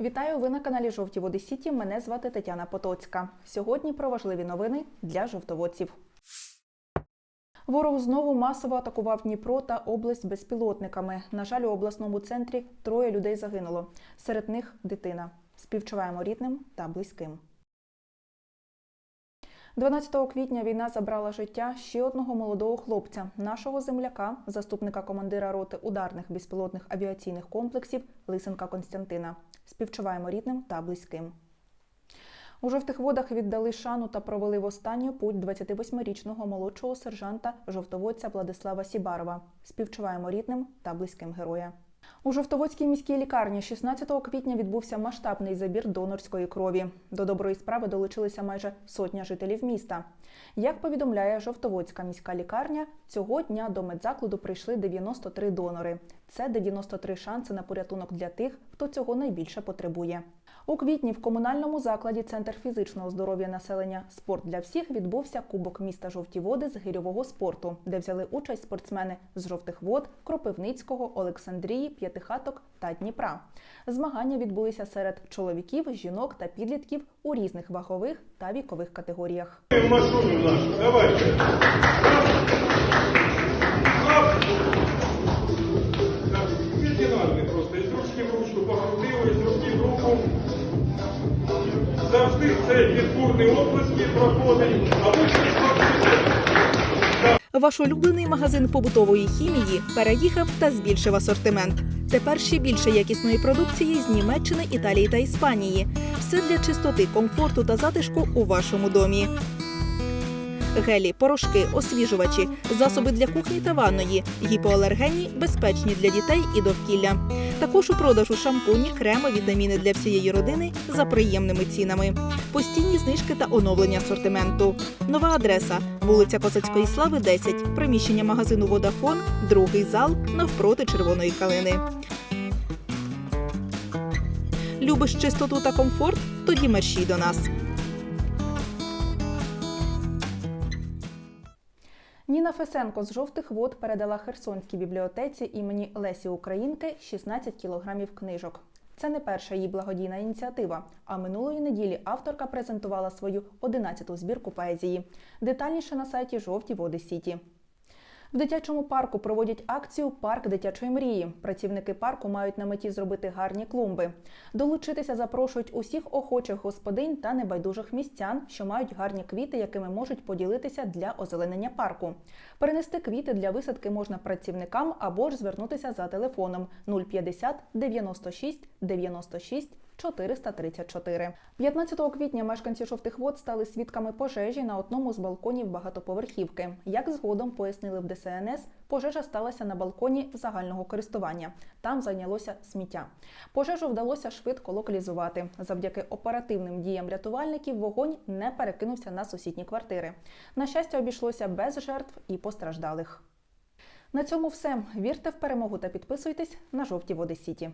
Вітаю! Ви на каналі Жовті Води Сіті. Мене звати Тетяна Потоцька. Сьогодні про важливі новини для жовтоводців. Ворог знову масово атакував Дніпро та область безпілотниками. На жаль, у обласному центрі троє людей загинуло. Серед них дитина. Співчуваємо рідним та близьким. 12 квітня війна забрала життя ще одного молодого хлопця, нашого земляка, заступника командира роти ударних безпілотних авіаційних комплексів Лисенка Константина. Співчуваємо рідним та близьким. У жовтих водах віддали шану та провели в останню путь 28-річного молодшого сержанта жовтоводця Владислава Сібарова. Співчуваємо рідним та близьким героя. У Жовтоводській міській лікарні 16 квітня відбувся масштабний забір донорської крові. До доброї справи долучилися майже сотня жителів міста. Як повідомляє Жовтоводська міська лікарня, цього дня до медзакладу прийшли 93 донори. Це 93 шанси на порятунок для тих, хто цього найбільше потребує. У квітні в комунальному закладі Центр фізичного здоров'я населення Спорт для всіх відбувся Кубок міста Жовті Води з гирьового спорту, де взяли участь спортсмени з жовтих вод, Кропивницького, Олександрії, П'ятихаток та Дніпра. Змагання відбулися серед чоловіків, жінок та підлітків у різних вагових та вікових категоріях. Давайте. Просто. Із ручки в ручку покрутили, Завжди це відбурні оплески проходить, а. Ваш улюблений магазин побутової хімії переїхав та збільшив асортимент. Тепер ще більше якісної продукції з Німеччини, Італії та Іспанії. Все для чистоти, комфорту та затишку у вашому домі. Гелі, порошки, освіжувачі, засоби для кухні та ванної, гіпоалергенні, безпечні для дітей і довкілля. Також у продажу шампуні, креми, вітаміни для всієї родини за приємними цінами. Постійні знижки та оновлення асортименту. Нова адреса вулиця Козацької Слави, 10, приміщення магазину Водафон, другий зал навпроти червоної калини. Любиш чистоту та комфорт? Тоді мерщій до нас. Ніна Фесенко з жовтих вод передала Херсонській бібліотеці імені Лесі Українки 16 кілограмів книжок. Це не перша її благодійна ініціатива. А минулої неділі авторка презентувала свою 11-ту збірку поезії. Детальніше на сайті Жовті Води Сіті. В дитячому парку проводять акцію Парк дитячої мрії. Працівники парку мають на меті зробити гарні клумби. Долучитися запрошують усіх охочих господинь та небайдужих містян, що мають гарні квіти, якими можуть поділитися для озеленення парку. Перенести квіти для висадки можна працівникам або ж звернутися за телефоном 050 96 96 434. 15 квітня мешканці жовтих вод стали свідками пожежі на одному з балконів багатоповерхівки. Як згодом пояснили в ДСНС, пожежа сталася на балконі загального користування. Там зайнялося сміття. Пожежу вдалося швидко локалізувати. Завдяки оперативним діям рятувальників вогонь не перекинувся на сусідні квартири. На щастя, обійшлося без жертв і постраждалих. На цьому все. Вірте в перемогу та підписуйтесь на жовті води Сіті.